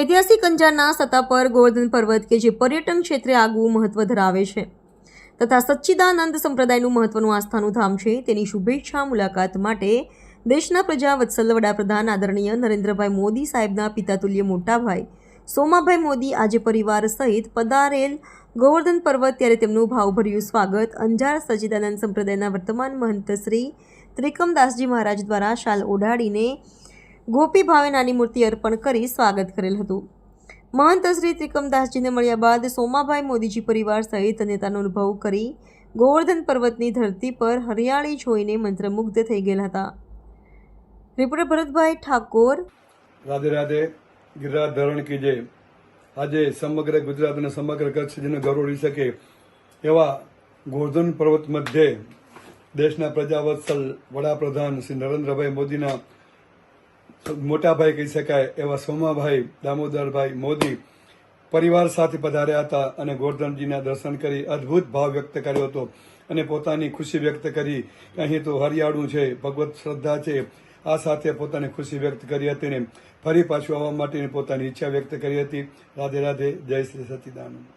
ઐતિહાસિક અંજારના સત્તા પર ગોવર્ધન પર્વત કે જે પર્યટન ક્ષેત્રે આગવું મહત્વ ધરાવે છે. તથા સચ્ચિદાનંદ સંપ્રદાયનું મહત્વનું આસ્થાનું ધામ છે. તેની શુભેચ્છા મુલાકાત માટે દેશના પ્રજા વત્સલ વડાપ્રધાન આદરણીય નરેન્દ્રભાઈ મોદી સાહેબના પિતાતુલ્ય મોટાભાઈ સોમાભાઈ મોદી આજે પરિવાર સહિત પધારેલ ગોવર્ધન પર્વત ત્યારે તેમનું ભાવભર્યું સ્વાગત. અંજાર સચ્ચિદાનંદ સંપ્રદાયના વર્તમાન મહંત શ્રી ત્રિકમદાસજી મહારાજ દ્વારા શાલ ઓઢાડીને ગોપી ભાવે નાની મૂર્તિ અર્પણ કરી સ્વાગત કરેલ હતું. મહંત શ્રી ત્રિકમદાસજીને મળ્યા બાદ સોમાભાઈ મોદીજી પરિવાર સહિત નેતાનો અનુભવ કરી ગોવર્ધન પર્વતની ધરતી પર હરિયાળી જોઈને મંત્રમુગ્ધ થઈ ગયેલા હતા. રિપોર્ટર ભરતભાઈ ઠાકોર. રાધે રાધે ગિરિરાજ ધરણ કી જય. આજે સમગ્ર ગુજરાત અને સમગ્ર કચ્છ જેને ગૌરવી શકે એવા ગોવર્ધન પર્વત મધ્યે દેશના પ્રજાવત્સલ વડાપ્રધાન શ્રી નરેન્દ્રભાઈ મોદીના મોટાભાઈ કહી શકાય, એવા સોમાભાઈ, દામોદરભાઈ મોદી પરિવાર સાથે પધાર્યા હતા અને ગોર્ધનજીના દર્શન કરી અદ્ભુત ભાવ વ્યક્ત કર્યો હતો અને પોતાની ખુશી વ્યક્ત કરી. અહીં તો હરિયાળું છે, ભગવત શ્રદ્ધા છે. આ સાથે પોતાની ખુશી વ્યક્ત કરી હતી ને ફરી પાછું આવવા માટેની પોતાની ઈચ્છા વ્યક્ત કરી હતી. રાધે રાધે, જય શ્રી સચ્ચિદાનંદ